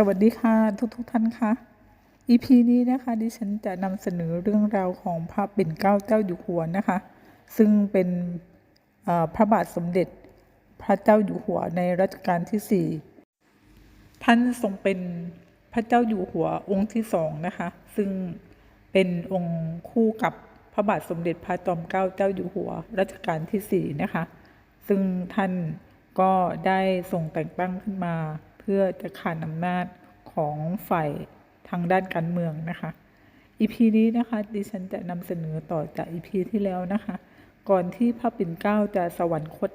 สวัสดีค่ะทุกทุกๆท่านค่ะ EP นี้นะคะดิฉันจะนำเสนอเรื่องราวของพระปิ่นเกล้าเจ้าอยู่หัวนะคะ ซึ่งเป็นพระบาทสมเด็จพระเจ้าอยู่หัวในรัชกาลที่ 4 ท่านทรงเป็นพระเจ้าอยู่หัวองค์ที่สองนะคะ ซึ่งเป็นองค์คู่กับพระบาทสมเด็จพระจอมเกล้าเจ้าอยู่หัวรัชกาลที่ 4 นะคะ ซึ่งท่านก็ได้ทรงแต่งตั้งขึ้นมา พื่อจะขานอำนาจของฝ่ายทางด้านการเมืองนะคะอีพีนี้นะคะดิฉันจะนำเสนอต่อจากอีพีที่แล้วนะคะ ก่อนที่พระปิ่นเกล้าจะสวรรคต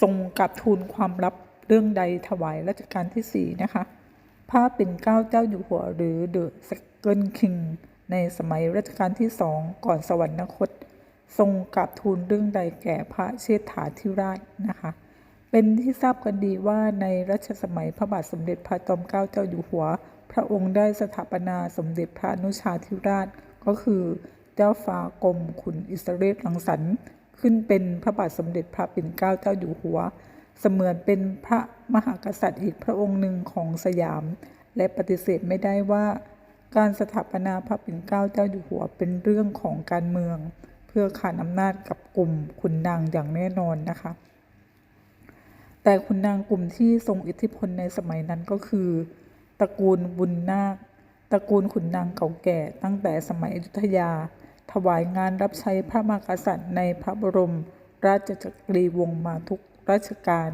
ทรงกลับทูลความลับเรื่องใดถวายรัชกาลที่ 4 นะคะพระปิ่นเกล้าเจ้าอยู่หัวหรือเดอะสเกิลคิงในสมัยรัชกาลที่สองก่อนสวรรคต ทรงกราบทูลเรื่องใดแก่พระเชษฐาธิราชนะคะ เป็นที่ทราบกันดีว่าในรัชสมัยพระบาทสมเด็จพระจอมเกล้าเจ้าอยู่หัว พระองค์ได้สถาปนาสมเด็จพระนุชาธิราช ก็คือเจ้าฟ้ากรมขุนอิสระเรศรังสรรค์ขึ้นเป็นพระบาทสมเด็จพระปิ่นเกล้าเจ้าอยู่หัว เสมือนเป็นพระมหากษัตริย์อีกพระองค์หนึ่งของสยาม และปฏิเสธไม่ได้ว่า การสถาปนาพระปิ่นเกล้าเจ้าอยู่หัวเป็นเรื่องของการเมือง เพื่อขานอำนาจกับกลุ่มขุนนางอย่างแน่นอนนะคะ แต่ขุนนางกลุ่มที่ทรงอิทธิพลในสมัยนั้นก็คือตระกูลบุญนาคตระกูลขุนนางเก่าแก่ตั้งแต่สมัยอยุธยา ถวายงานรับใช้พระมหากษัตริย์ในพระบรม ราชจักรีวงศ์มาทุกราชการ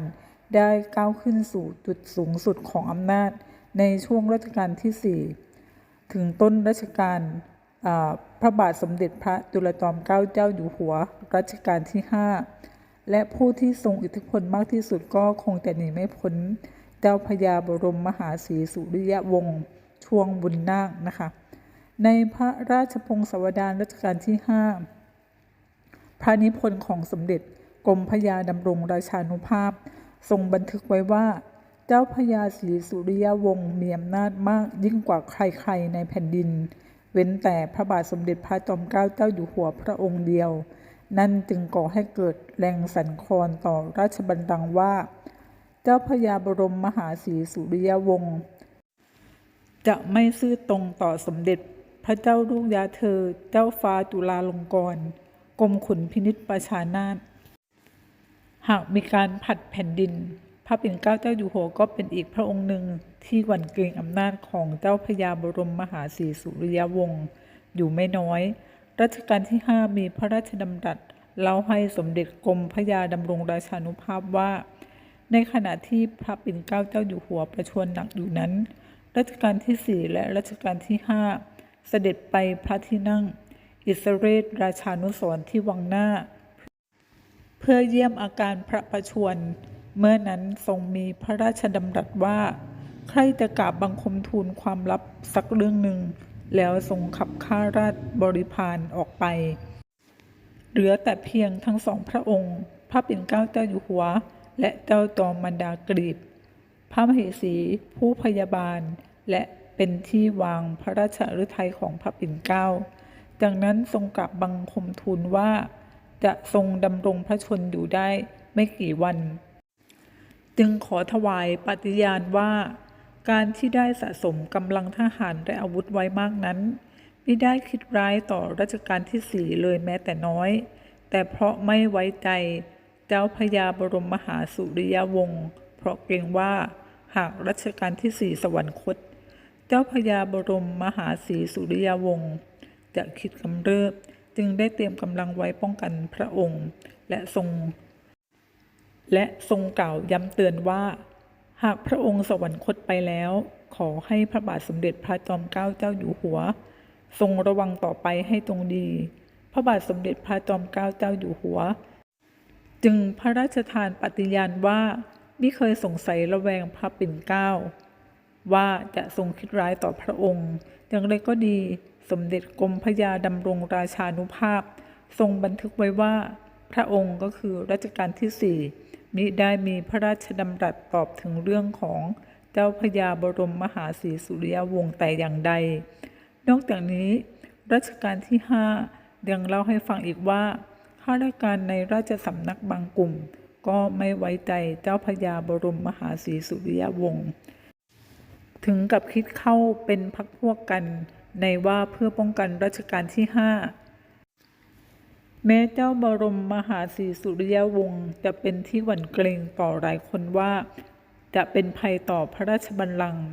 ได้ก้าวขึ้นสู่จุดสูงสุดของอำนาจในช่วงรัชกาลที่ 4 ถึงต้นรัชกาลพระบาทสมเด็จพระจุลจอมเกล้าเจ้าอยู่หัวรัชกาลที่ 5 และผู้ที่ทรงอิทธิพลมากที่สุดก็คงแต่หนีไม่พ้น เจ้าพระยาบรมมหาศรีสุริยวงศ์ช่วงบุญนาคนะคะ ในพระราชพงศาวดารรัชกาลที่ 5 พระนิพนธ์ของสมเด็จกรมพระยาดำรงราชานุภาพ ทรงบันทึกไว้ว่า เจ้าพระยาศรีสุริยวงศ์มีอำนาจมากยิ่งกว่าใครๆในแผ่นดิน เว้นแต่พระบาทสมเด็จพระจอมเกล้าเจ้าอยู่หัวพระองค์เดียว นั่นจึงก่อให้เกิดแรงสั่นคลอนต่อราชบัลลังก์ว่า เจ้าพระยาบรมมหาศรีสุริยวงศ์จะไม่ซื่อตรงต่อสมเด็จ พระเจ้าลูกยาเธอ เจ้าฟ้าจุฬาลงกรณ์กรมขุนพินิษประชานาถหากมีการผัดแผ่นดิน พระปิ่นเกล้าเจ้าอยู่หัวก็เป็นอีกพระองค์หนึ่งที่หวั่นเกรงอำนาจของเจ้าพระยาบรมมหาศรีสุริยวงศ์อยู่ไม่น้อย รัชกาลที่ 5 มีพระราชดำรัสเล่าให้สมเด็จกรมพระยาดำรงราชานุภาพว่า ในขณะที่พระปิ่นเกล้าเจ้าอยู่หัวประชวรหนักอยู่นั้น รัชกาลที่ 4 และรัชกาลที่ 5 เสด็จไปพระที่นั่ง อิสรเรศราชานุสรที่วังหน้า เพื่อเยี่ยมอาการพระประชวรเมื่อนั้นทรงมีพระราชดำรัสว่า ใครจะกราบบังคมทูลความลับสักเรื่องหนึ่ง แล้วทรงขับข้าราชบริพารออกไป เหลือแต่เพียงทั้งสองพระองค์ พระปิ่นเกล้าเจ้าอยู่หัว และเจ้าจอมมันดากรีบพระมเหสี ผู้พยาบาล และเป็นที่วางพระราชฤทัยของพระปิ่นเกล้าจากนั้นทรงกลับบังคมทูลว่า จะทรงดำรงพระชนอยู่ได้ไม่กี่วัน จึงขอถวายปฏิญาณว่า การที่ได้สะสมกำลังทหารและอาวุธไว้มากนั้นไม่ได้คิดร้ายต่อรัชกาลที่สี่เลยแม้แต่น้อย แต่เพราะไม่ไว้ใจเจ้าพระยาบรมมหาสุริยวงศ์เพราะเกรงว่าหากรัชกาลที่สี่สวรรคต เจ้าพระยาบรมมหาศรีสุริยวงศ์จะคิดกำเริบจึงได้เตรียมกำลังไว้ป้องกันพระองค์ และทรง และทรงกล่าวย้ำเตือนว่า หากพระองค์สวรรคตไปแล้ว ขอให้พระบาทสมเด็จพระจอมเกล้าเจ้าอยู่หัว ทรงระวังต่อไปให้ตรงดี พระบาทสมเด็จพระจอมเกล้าเจ้าอยู่หัว จึงพระราชทานปฏิญาณว่าไม่เคยสงสัยระแวงพระปิ่นเกล้าว่าจะทรงคิดร้ายต่อพระองค์ อย่างไรก็ดีสมเด็จกรมพระยาดำรงราชานุภาพ ทรงบันทึกไว้ว่า พระองค์ก็คือรัชกาลที่สี่ มิได้มีพระราชดำรัสตอบถึงเรื่องของเจ้าพระยาบรมมหาศรีสุริยวงศ์แต่อย่างใด นอกจากนี้ รัชกาลที่ห้ายังเล่าให้ฟังอีกว่าข้าราชการในราชสำนักบางกลุ่ม ก็ไม่ไว้ใจเจ้าพระยาบรมมหาศรีสุริยวงศ์ถึงกับคิดเข้าเป็นพักพวกกันในว่าเพื่อป้องกันรัชกาลที่ห้า แม้เจ้าบรมมหาศรีสุริยวงศ์จะเป็นที่หวั่นเกรงต่อหลายคนว่า จะเป็นภัยต่อพระราชบัลลังก์